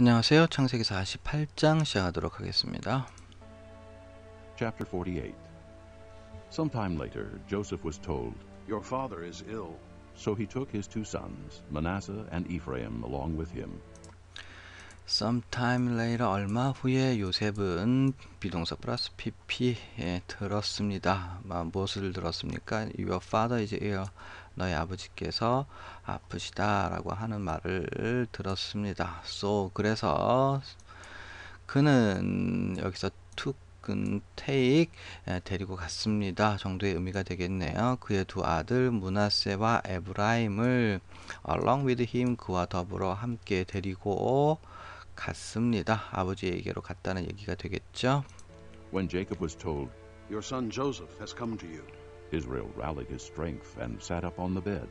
안녕하세요. 창세기 48장 시작하도록 하겠습니다. Chapter 48 Sometime later, Joseph was told, Your father is ill. so he took his two sons, Manasseh and Ephraim, along with him. Sometime later 얼마 후에 요셉은 비동사 플러스 pp에 들었습니다. 마, 무엇을 들었습니까? Your father is ill. 너의 아버지께서 아프시다라고 하는 말을 들었습니다. So 그래서 그는 여기서 took은 take 에, 데리고 갔습니다. 정도의 의미가 되겠네요. 그의 두 아들 문하세와 에브라임을 along with him 그와 더불어 함께 데리고 갔습니다. 아버지에게로 갔다는 얘기가 되겠죠. When Jacob was told, Your son Joseph has come to you. Israel rallied his strength and sat up on the bed.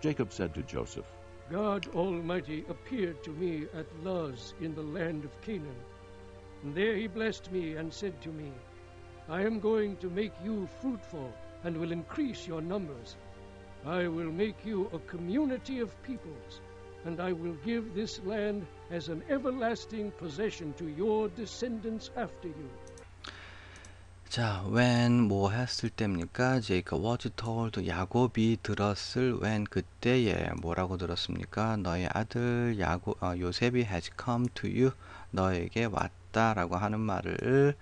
Jacob said to Joseph, God Almighty appeared to me at Luz in the land of Canaan. And there he blessed me and said to me, I am going to make you fruitful and will increase your numbers. I will make you a community of peoples, and I will give this land as an everlasting possession to your descendants after you. 자, when 뭐 했을 때입니까? 제이컵 was told 야곱이 들었을 when 그때에 뭐라고 들었습니까? 너의 아들 야곱 어, 요셉이 has come to you 너에게 왔다라고 하는 말을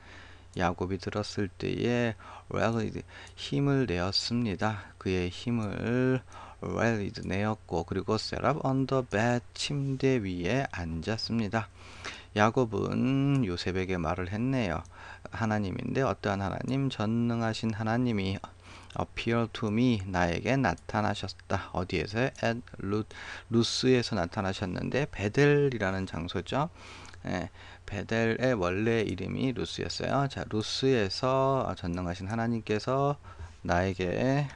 야곱이 들었을 때에 rallied 힘을 내었습니다. 그의 힘을 rallied 내었고 그리고 set up on the bed 침대 위에 앉았습니다. 야곱은 요셉에게 말을 했네요. 하나님인데 어떠한 하나님 전능하신 하나님이 appear to me 나에게 나타나셨다. 어디에서? at 루, 루스에서 나타나셨는데 베델이라는 장소죠. 예, 베델의 원래 이름이 루스였어요. 자, 루스에서 전능하신 하나님께서 나에게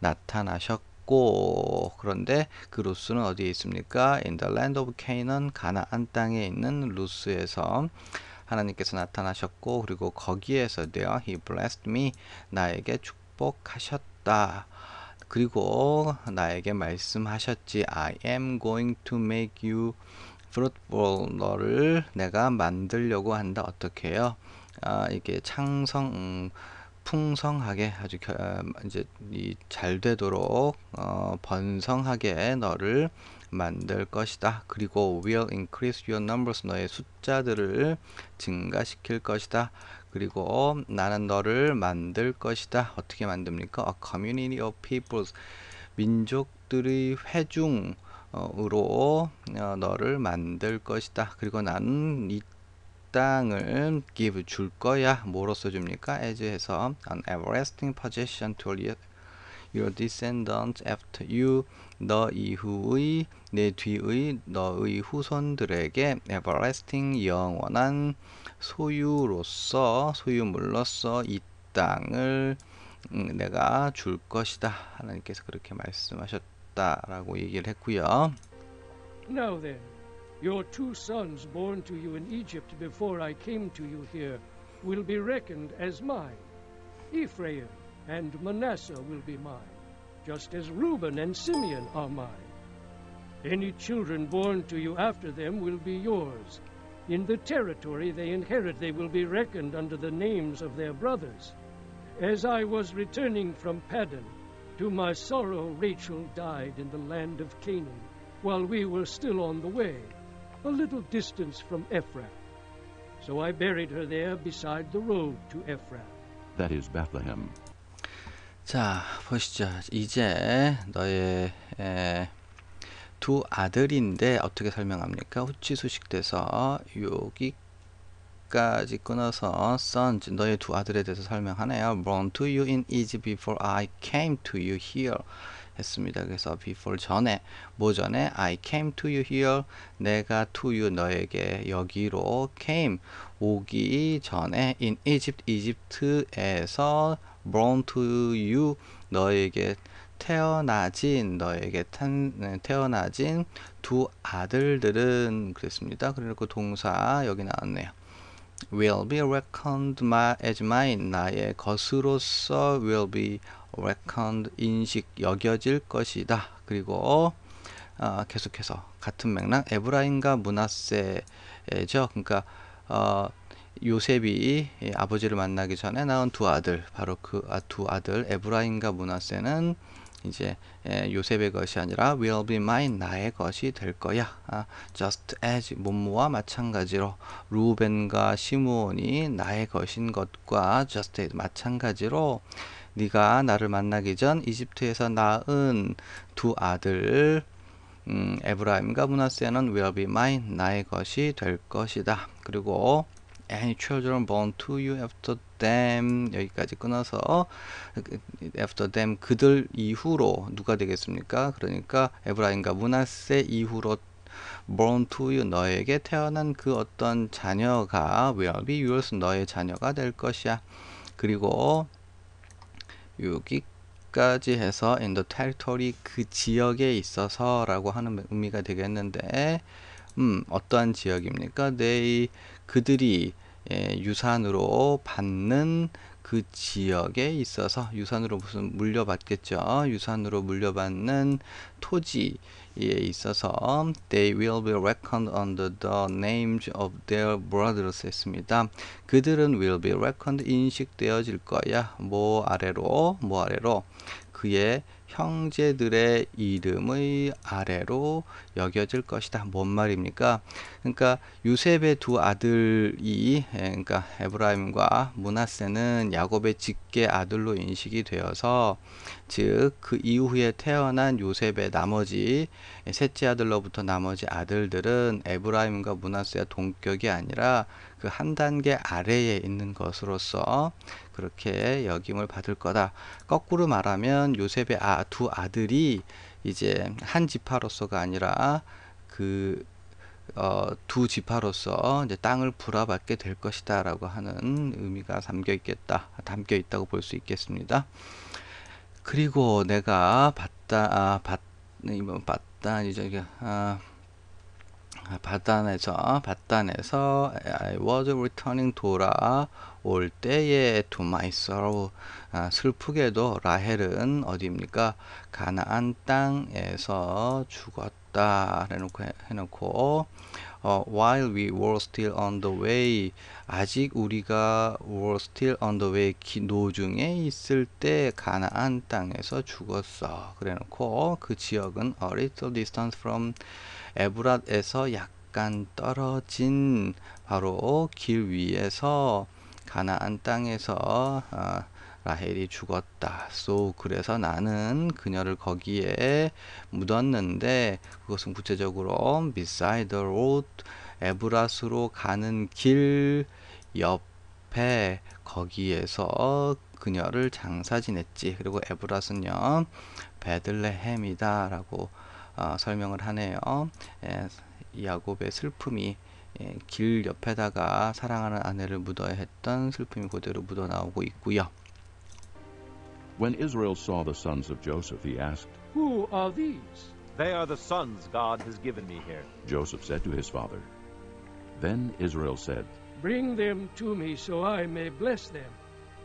나타나셨고 그런데 그 루스는 어디에 있습니까? In the land of Canaan 가나안 땅에 있는 루스에서 하나님께서 나타나셨고 그리고 거기에서 there he blessed me 나에게 축복하셨다. 그리고 나에게 말씀하셨지 I am going to make you fruitful 너를 내가 만들려고 한다. 어떻게 해요? 아, 이게 창성 음, 풍성하게 아주 겨, 어, 이제 이 잘 되도록 어, 번성하게 너를 만들 것이다. 그리고 will increase your numbers 너의 숫자들을 증가시킬 것이다. 그리고 나는 너를 만들 것이다. 어떻게 만듭니까? A community of peoples 민족들의 회중 으로 어, 너를 만들 것이다. 그리고 나는 이 땅을 give 줄 거야. 뭐로써 줍니까? as 해서 an everlasting possession to your, descendants after you 너 이후의 내 뒤의 너의 후손들에게 everlasting 영원한 소유로서 소유물로서 이 땅을 음, 내가 줄 것이다. 하나님께서 그렇게 말씀하셨다라고 얘기를 했고요. Now then, your two sons born to you in Egypt before I came to you here will be reckoned as mine. Ephraim and Manasseh will be mine, just as Reuben and Simeon are mine. Any children born to you after them will be yours. In the territory they inherit, they will be reckoned under the names of their brothers. As I was returning from Paddan, to my sorrow Rachel died in the land of Canaan, while we were still on the way, a little distance from Ephraim. So I buried her there beside the road to Ephraim. that is Bethlehem. 자, 보시죠. 이제 너의 에, 두 아들인데 어떻게 설명합니까? 후치 수식돼서 여기까지 끊어서 sons 너의 두 아들에 대해서 설명하네요. Born to you in Egypt before I came to you here. 했습니다. 그래서 before 전에 뭐 전에 I came to you here 내가 to you 너에게 여기로 came 오기 전에 in Egypt 이집트에서 born to you 너에게 태어나진 너에게 탄, 네, 태어나진 두 아들들은 그랬습니다. 그리고 동사 여기 나왔네요. will be reckoned my, as mine 나의 것으로서 will be reckoned 인식 여겨질 것이다. 그리고 어, 계속해서 같은 맥락 에브라임과 문하세죠. 그러니까 어, 요셉이 이 아버지를 만나기 전에 낳은 두 아들 바로 그 두 아들 에브라임과 문하세는 이제 에, 요셉의 것이 아니라 will be mine 나의 것이 될 거야. 아, just as 모모와 마찬가지로 루벤과 시므온이 나의 것인 것과 just as 마찬가지로 네가 나를 만나기 전 이집트에서 낳은 두 아들 음, 에브라임과 문하세는 will be mine 나의 것이 될 것이다. 그리고 any children born to you after them 여기까지 끊어서 after them 그들 이후로 누가 되겠습니까? 그러니까 에브라임과 문하세 이후로 born to you 너에게 태어난 그 어떤 자녀가 will be yours 너의 자녀가 될 것이야. 그리고 여기 까지 해서 in the territory 그 지역에 있어서 라고 하는 의미가 되겠는데 음, 어떠한 지역입니까? they 그들이 예, 유산으로 받는 그 지역에 있어서 유산으로 무슨 물려받겠죠. 유산으로 물려받는 토지에 있어서 they will be reckoned under the names of their brothers 했습니다. 그들은 will be reckoned 인식되어질 거야. 뭐 아래로 뭐 아래로 그의 형제들의 이름의 아래로 여겨질 것이다. 뭔 말입니까? 그러니까 요셉의 두 아들이 예, 그러니까 에브라임과 문하세는 야곱의 직계 아들로 인식이 되어서 즉 그 이후에 태어난 요셉의 나머지 셋째 아들로부터 나머지 아들들은 에브라임과 문하세의 동격이 아니라 그 한 단계 아래에 있는 것으로서 그렇게 역임을 받을 거다. 거꾸로 말하면 요셉의 아, 두 아들이 이제 한 지파로서가 아니라 그 어, 두 지파로서 이제 땅을 불화받게 될 것이다라고 하는 의미가 담겨 있겠다, 담겨 있다고 볼 수 있겠습니다. 그리고 내가 봤다, 아, 봤, 이번 봤다, 이제 아, 바단에서 바단에서 I was returning 돌아올 때에 to my sorrow 아, 슬프게도 라헬은 어디입니까 가나안 땅에서 죽었다 해놓고 해놓고 어, while we were still on the way 아직 우리가 were still on the way 노중에 있을 때 가나안 땅에서 죽었어 그래놓고 그 지역은 a little distance from 에브랏에서 약간 떨어진 바로 길 위에서 가나안 땅에서 어, 라헬이 죽었다. so 그래서 나는 그녀를 거기에 묻었는데 그것은 구체적으로 beside the road 에브라스로 가는 길 옆에 거기에서 그녀를 장사 지냈지. 그리고 에브라스는요 베들레헴이다라고 어, 설명을 하네요. 예, 야곱의 슬픔이 예, 길 옆에다가 사랑하는 아내를 묻어야 했던 슬픔이 그대로 묻어 나오고 있고요. When Israel saw the sons of Joseph, he asked, Who are these? They are the sons God has given me here. Joseph said to his father. Then Israel said, Bring them to me so I may bless them.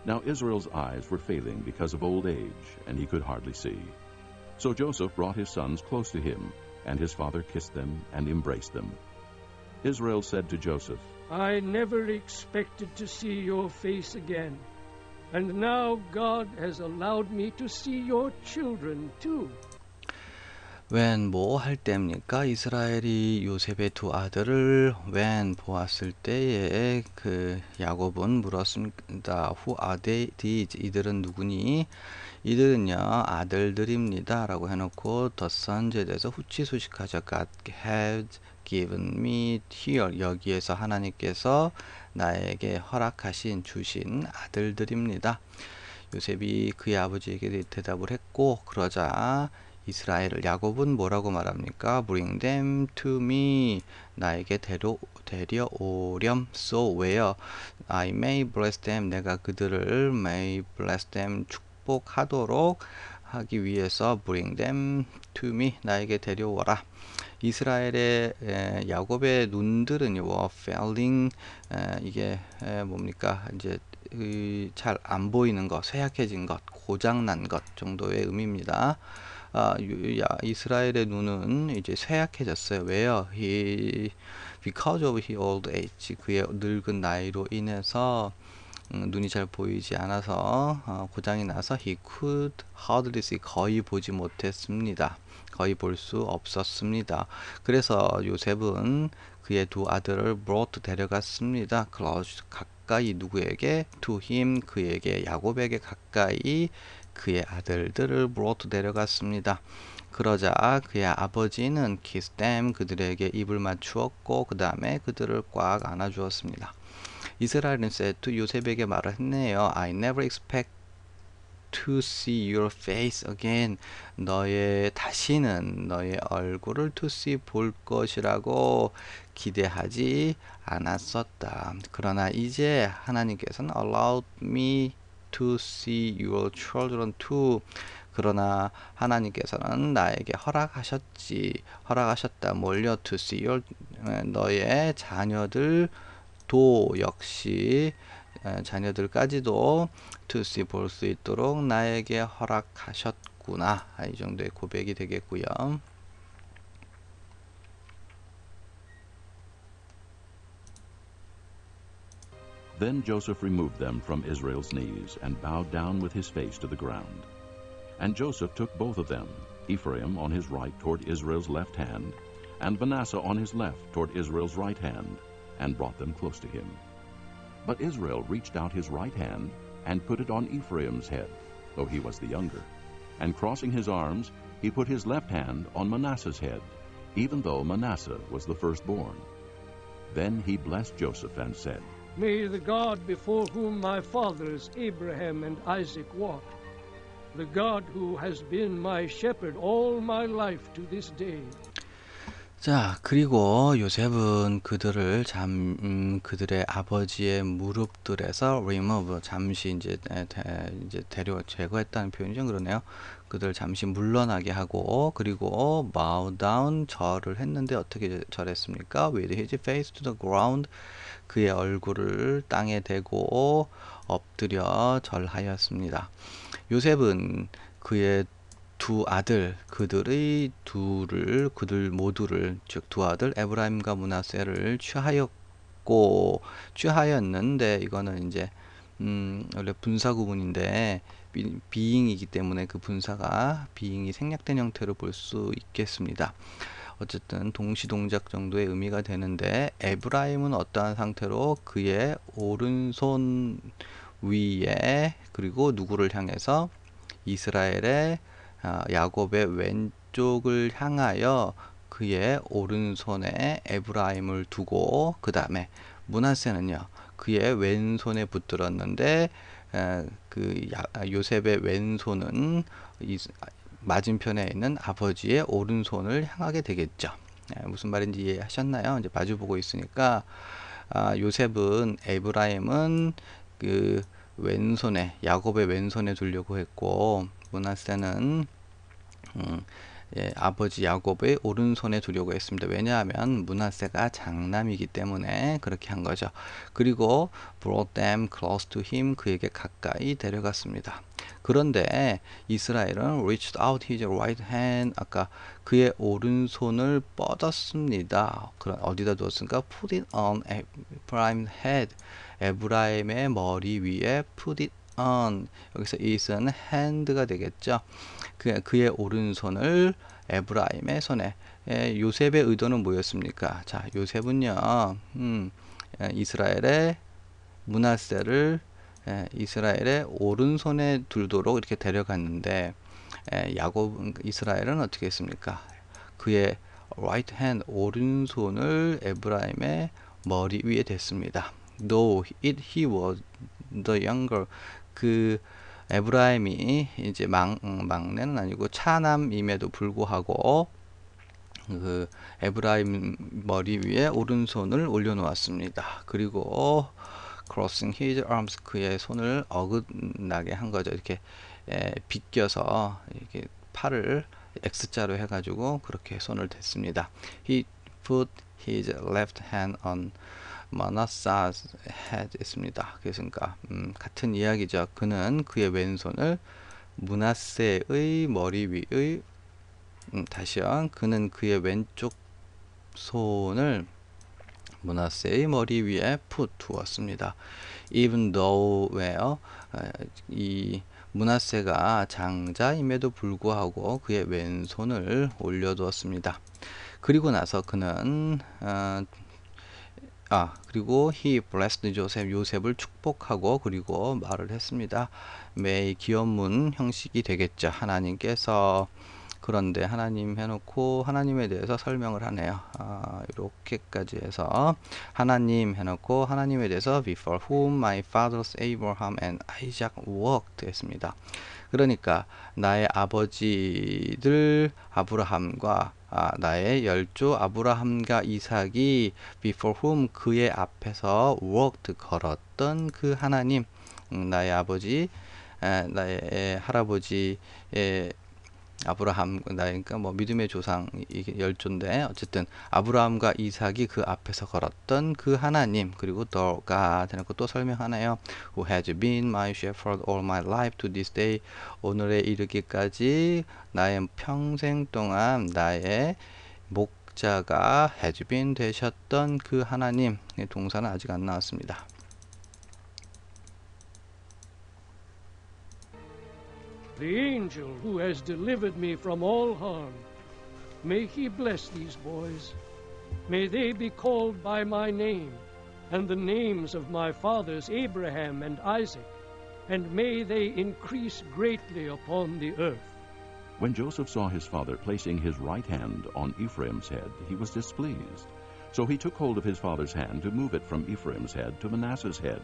Now Israel's eyes were failing because of old age, and he could hardly see. So Joseph brought his sons close to him, and his father kissed them and embraced them. Israel said to Joseph, I never expected to see your face again. And now God has allowed me to see your children too. when 뭐 할 때입니까? 이스라엘이 요셉의 두 아들을 when 보았을 때에 그 야곱은 물었습니다. Who are they? these? 이들은 누구니? 이들은요 아들들입니다 라고 해놓고 the sons에 대해서 후치소식하죠. God has given me here 여기에서 하나님께서 나에게 허락하신 주신 아들들입니다. 요셉이 그의 아버지에게 대답을 했고 그러자 이스라엘을 야곱은 뭐라고 말합니까? Bring them to me. 나에게 데려 데려오렴. So where I may bless them. 내가 그들을 may bless them 축 복하도록 하기 위해서 bring them to me. 나에게 데려오라. 이스라엘의 에, 야곱의 눈들은요, failing 에, 이게 에, 뭡니까? 이제 잘 안 보이는 것, 쇠약해진 것, 고장난 것 정도의 의미입니다. 아, 유- 야, 이스라엘의 눈은 이제 쇠약해졌어요. 왜요? He, because of his old age, 그의 늙은 나이로 인해서 음, 눈이 잘 보이지 않아서 어, 고장이 나서 he could hardly see 거의 보지 못했습니다. 거의 볼 수 없었습니다. 그래서 요셉은 그의 두 아들을 brought 데려갔습니다. close 가까이 누구에게 to him 그에게 야곱에게 가까이 그의 아들들을 brought 데려갔습니다. 그러자 그의 아버지는 them 그들에게 입을 맞추었고 그 다음에 그들을 꽉 안아주었습니다. 이스라엘은 said to 요셉에게 말을 했네요. I never expect to see your face again. 너의 다시는 너의 얼굴을 to see 볼 것이라고 기대하지 않았었다. 그러나 이제 하나님께서는 allowed me to see your children too. 그러나 하나님께서는 나에게 허락하셨지 허락하셨다 뭘요 to see your 에, 너의 자녀들 도 역시 에, 자녀들까지도 see 볼수 있도록 나에게 허락하셨구나 아, 이 정도의 고백이 되겠고요. Then Joseph removed them from Israel's knees and bowed down with his face to the ground. And Joseph took both of them, Ephraim on his right toward Israel's left hand, and Manasseh on his left toward Israel's right hand, and brought them close to him. But Israel reached out his right hand and put it on Ephraim's head, though he was the younger. And crossing his arms, he put his left hand on Manasseh's head, even though Manasseh was the firstborn. Then he blessed Joseph and said, May the God before whom my fathers Abraham and Isaac walked, the God who has been my shepherd all my life to this day, 자, 그리고 요셉은 그들을 잠, 음, 그들의 아버지의 무릎들에서 remove, 잠시 이제, 에, 대, 이제 데려, 제거했다는 표현이 좀 그러네요. 그들 잠시 물러나게 하고, 그리고 bow down, 절을 했는데 어떻게 절했습니까? With his face to the ground, 그의 얼굴을 땅에 대고 엎드려 절하였습니다. 요셉은 그의 두 아들 그들의 둘을 그들 모두를 즉 두 아들 에브라임과 문하세를 취하였고 취하였는데 이거는 이제 음 원래 분사 구문인데 비, 비잉이기 때문에 그 분사가 비잉이 생략된 형태로 볼 수 있겠습니다. 어쨌든 동시 동작 정도의 의미가 되는데 에브라임은 어떠한 상태로 그의 오른손 위에 그리고 누구를 향해서 이스라엘의 아, 야곱의 왼쪽을 향하여 그의 오른손에 에브라임을 두고 그 다음에 문하세는요 그의 왼손에 붙들었는데 에, 그 요셉의 왼손은 이, 맞은편에 있는 아버지의 오른손을 향하게 되겠죠. 에, 무슨 말인지 이해하셨나요? 이제 마주보고 있으니까 아, 요셉은 에브라임은 그 왼손에 야곱의 왼손에 두려고 했고 문하세는 음, 예, 아버지 야곱의 오른손에 두려고 했습니다. 왜냐하면 문하세가 장남이기 때문에 그렇게 한 거죠. 그리고 brought them close to him 그에게 가까이 데려갔습니다. 그런데 이스라엘은 reached out his right hand 아까 그의 오른손을 뻗었습니다. 그런 어디다 두었습니까? put it on Ephraim's head 에브라임의 머리 위에 put it on 여기서 it은 hand가 되겠죠. 그, 그의 오른손을 에브라임의 손에 에, 요셉의 의도는 뭐였습니까? 자, 요셉은요, 음, 에, 이스라엘의 문하세를 에, 이스라엘의 오른손에 둘도록 이렇게 데려갔는데 에, 야곱 이스라엘은 어떻게 했습니까? 그의 right hand 오른손을 에브라임의 머리 위에 댔습니다. Though it he was the younger 그 에브라임이 이제 막, 음, 막내는 아니고 차남임에도 불구하고 그 에브라임 머리 위에 오른손을 올려놓았습니다. 그리고 crossing his arms 그의 손을 어긋나게 한 거죠. 이렇게 에, 비껴서 이렇게 팔을 X자로 해가지고 그렇게 손을 댔습니다. He put his left hand on Head 있습니다. 그러니까 음, 같은 이야기죠. 그는 그의 왼손을 문하세의 머리 위의 음, 다시요. 그는 그의 왼쪽 손을 문하세의 머리 위에 푸 두었습니다. Even though 왜요? 어, 이 문하세가 장자임에도 불구하고 그의 왼손을 올려두었습니다. 그리고 나서 그는 어, 아 그리고 he blessed Joseph 요셉을 축복하고 그리고 말을 했습니다. 매일 기원문 형식이 되겠죠. 하나님께서 그런데 하나님 해놓고 하나님에 대해서 설명을 하네요. 아, 이렇게까지 해서 하나님 해놓고 하나님에 대해서 before whom my fathers Abraham and Isaac walked 했습니다. 그러니까 나의 아버지들 아브라함과 아, 나의 열조 아브라함과 이삭이 before whom 그의 앞에서 walked 걸었던 그 하나님 음, 나의 아버지 에, 나의 할아버지의 아브라함 나니까 뭐 믿음의 조상 이게 열조인데 어쨌든 아브라함과 이삭이 그 앞에서 걸었던 그 하나님 그리고 더가 대놓고 또 설명하나요? Who has been my shepherd all my life to this day 오늘에 이르기까지 나의 평생 동안 나의 목자가 has been 되셨던 그 하나님 동사는 아직 안 나왔습니다. The angel who has delivered me from all harm, may he bless these boys. May they be called by my name and the names of my fathers Abraham and Isaac, and may they increase greatly upon the earth. When Joseph saw his father placing his right hand on Ephraim's head, he was displeased. So he took hold of his father's hand to move it from Ephraim's head to Manasseh's head.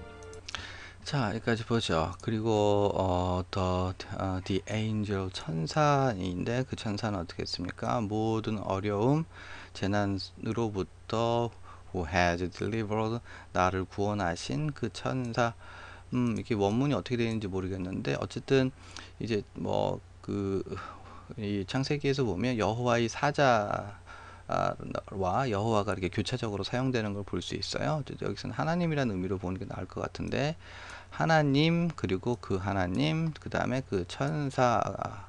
자, 여기까지 보죠. 그리고 어, the, 어, the angel 천사인데 그 천사는 어떻게 했습니까? 모든 어려움, 재난으로부터 who has delivered 나를 구원하신 그 천사. 음, 이게 원문이 어떻게 되는지 모르겠는데 어쨌든 이제 뭐 그 이 창세기에서 보면 여호와의 사자 와 여호와가 이렇게 교차적으로 사용되는 걸 볼 수 있어요. 여기서는 하나님이라는 의미로 보는 게 나을 것 같은데 하나님 그리고 그 하나님 그 다음에 그 천사가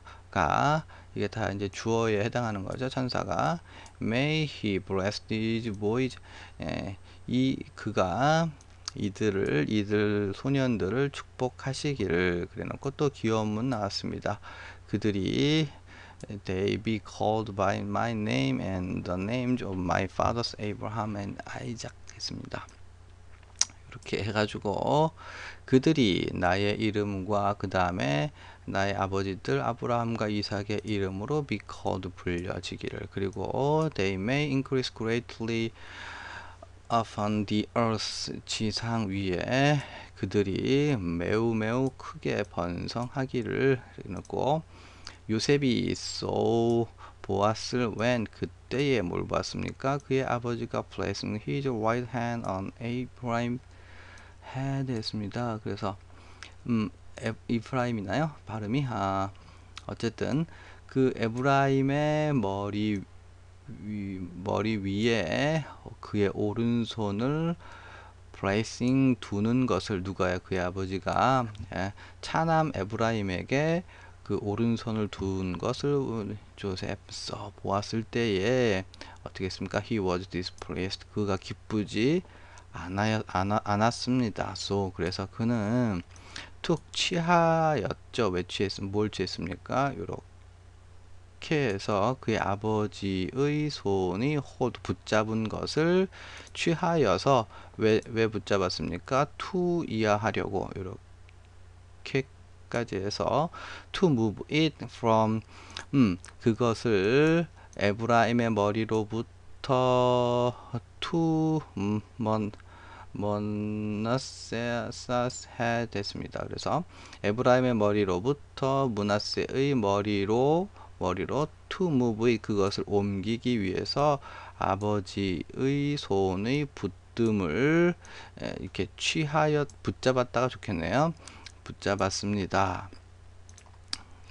이게 다 이제 주어에 해당하는 거죠. 천사가 May he bless these boys. 예, 이 그가 이들을 이들 소년들을 축복하시기를 그래놓고 또 기원문 나왔습니다. 그들이 they be called by my name and the names of my fathers Abraham and Isaac 했습니다. 이렇게 해가지고 그들이 나의 이름과 그 다음에 나의 아버지들 아브라함과 이삭의 이름으로 be called 불려지기를 그리고 they may increase greatly upon the earth 지상 위에 그들이 매우 매우 크게 번성하기를 넣고 요셉이 so 보았을 when 그때에 뭘 보았습니까? 그의 아버지가 placing his right hand on Abraham head 했습니다. 그래서 음, 에, 이프라임이나요? 발음이 아, 어쨌든 그 에브라임의 머리 위, 머리 위에 그의 오른손을 placing 두는 것을 누가요? 그의 아버지가 예, 차남 에브라임에게 그 오른손을 둔 것을 조셉 써 보았을 때에 어떻게 했습니까? He was displeased. 그가 기쁘지 않아, 않았습니다. So 그래서 그는 툭 취하였죠. 왜 취했, 뭘 취했습니까? 이렇게 해서 그의 아버지의 손이 hold 붙잡은 것을 취하여서 왜, 왜 붙잡았습니까? to 이하하려고 이렇게 까지 해서 to move it from 음 그것을 에브라임의 머리로부터 to 음, 먼 머나세사스해 됐습니다. 그래서 에브라임의 머리로부터 문하세의 머리로 머리로 to move 그것을 옮기기 위해서 아버지의 손의 붙듦을 이렇게 취하여 붙잡았다가 좋겠네요. 붙잡았습니다.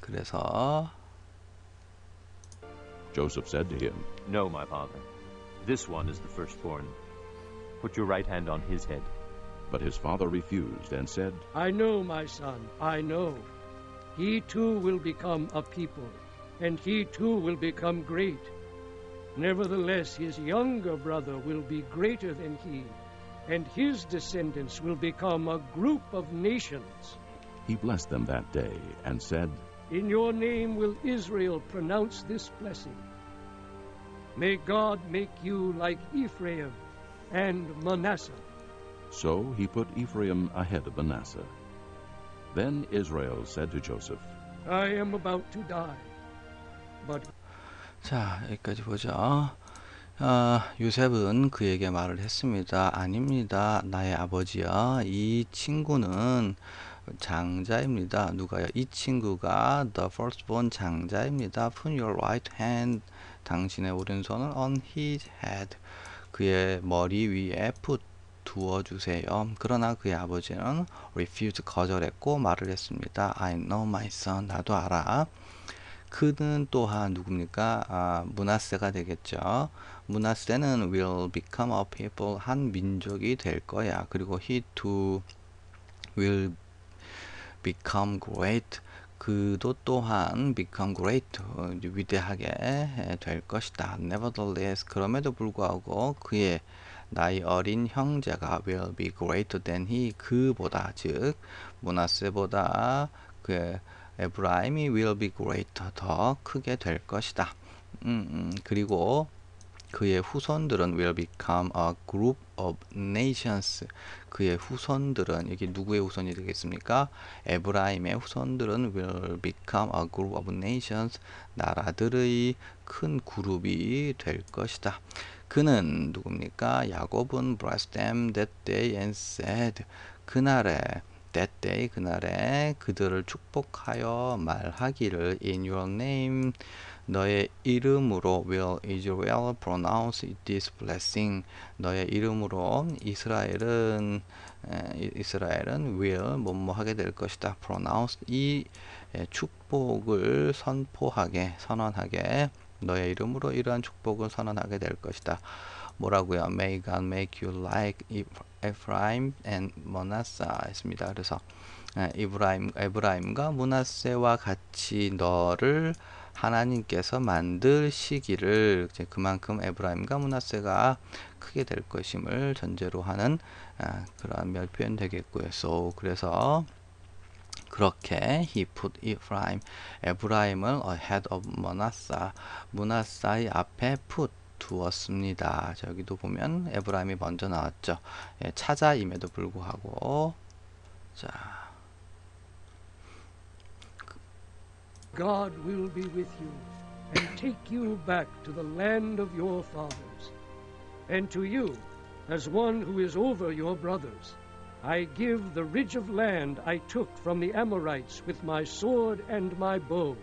그래서 Joseph said to him, No, my father. This one is the firstborn. Put your right hand on his head. But his father refused and said, I know, my son, I know. He too will become a people, and he too will become great. Nevertheless, his younger brother will be greater than he, and his descendants will become a group of nations. He blessed them that day and said, In your name will Israel pronounce this blessing. May God make you like Ephraim and Manasseh. So he put Ephraim ahead of Manasseh. Then Israel said to Joseph, I am about to die, but 자, 여기까지 보죠. 아, 요셉은 그에게 말을 했습니다. 아닙니다. 나의 아버지여. 이 친구는 장자입니다. 누가요? 이 친구가 the firstborn 장자입니다. Put your right hand. 당신의 오른손을 on his head. 그의 머리 위에 put 두어 주세요. 그러나 그의 아버지는 refuse 거절했고 말을 했습니다. I know my son. 나도 알아. 그는 또한 누굽니까? 아, 문하세가 되겠죠. 문하세는 will become a people 한 민족이 될 거야. 그리고 he too will become great. 그도 또한 become great 어, 위대하게 될 것이다. Nevertheless 그럼에도 불구하고 그의 나이 어린 형제가 will be greater than he 그보다 즉 문하세보다 그 에브라임이 will be greater 더 크게 될 것이다. 음, 음, 그리고 그의 후손들은 will become a group of nations. 그의 후손들은 여기 누구의 후손이 되겠습니까? 에브라임의 후손들은 will become a group of nations. 나라들의 큰 그룹이 될 것이다. 그는 누굽니까? 야곱은 blessed them that day and said 그날에 that day 그날에 그들을 축복하여 말하기를 in your name 너의 이름으로 will Israel pronounce this blessing 너의 이름으로 이스라엘은 에, 이스라엘은 will 뭐뭐 하게 될 것이다 pronounce 이 에, 축복을 선포하게 선언하게 너의 이름으로 이러한 축복을 선언하게 될 것이다 뭐라고요? May God make you like Ephraim and Manasseh 했습니다. 그래서 이브라임 에브라임과 문하세와 같이 너를 하나님께서 만들시기를 이제 그만큼 에브라임과 문하세가 크게 될 것임을 전제로 하는 아, 그러한 몇 표현 되겠고요. So 그래서 그렇게 he put Ephraim 에브라임을 ahead of Manasseh 문하사의 앞에 put 두었습니다. 자, 여기도 보면 에브라임이 먼저 나왔죠. 예, 차자임에도 불구하고 자 God will be with you and take you back to the land of your fathers. And to you, as one who is over your brothers, I give the ridge of land I took from the Amorites with my sword and my bow.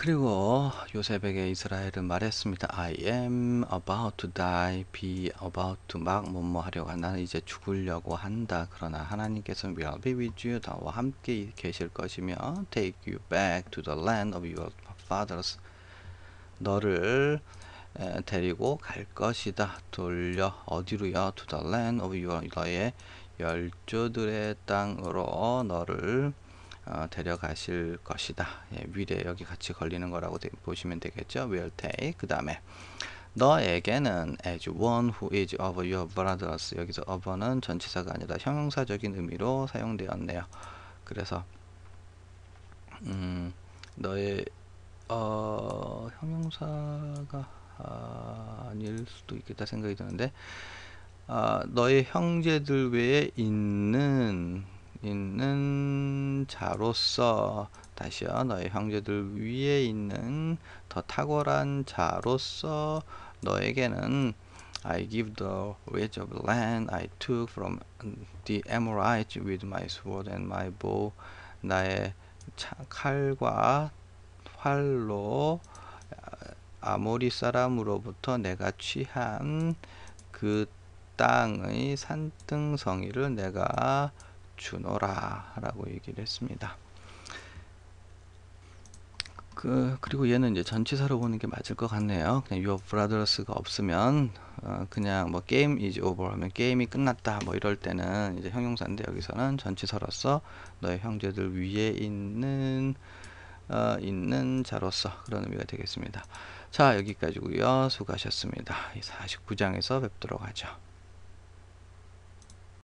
그리고 요셉에게 이스라엘은 말했습니다. I am about to die, be about to 막 뭐뭐 하려고 한다. 나는 이제 죽으려고 한다. 그러나 하나님께서는 will be with you, 너와 함께 계실 것이며 take you back to the land of your fathers. 너를 에, 데리고 갈 것이다. 돌려 어디로요? To the land of your 너의 열조들의 땅으로 너를 어, 데려가실 것이다. 예, 위례 여기 같이 걸리는 거라고 되, 보시면 되겠죠. will take 그 다음에 너에게는 as one who is of your brothers 여기서 of는 전치사가 아니라 형용사적인 의미로 사용되었네요. 그래서 음, 너의 어, 형용사가 아, 아닐 수도 있겠다 생각이 드는데 아, 너의 형제들 외에 있는 있는 자로서 다시요 너의 형제들 위에 있는 더 탁월한 자로서 너에게는 I give the ridge of land I took from the Amorites with my sword and my bow. 나의 차, 칼과 활로 아모리 사람으로부터 내가 취한 그 땅의 산등성이를 내가 주노라 라고 얘기를 했습니다. 그, 그리고 얘는 이제 전치사로 보는 게 맞을 것 같네요. 그냥 your brothers가 없으면, 어, 그냥 뭐 game is over 하면 게임이 끝났다 뭐 이럴 때는 이제 형용사인데 여기서는 전치사로서 너의 형제들 위에 있는 어, 있는 자로서 그런 의미가 되겠습니다. 자 여기까지고요. 수고하셨습니다. 49장에서 뵙도록 하죠.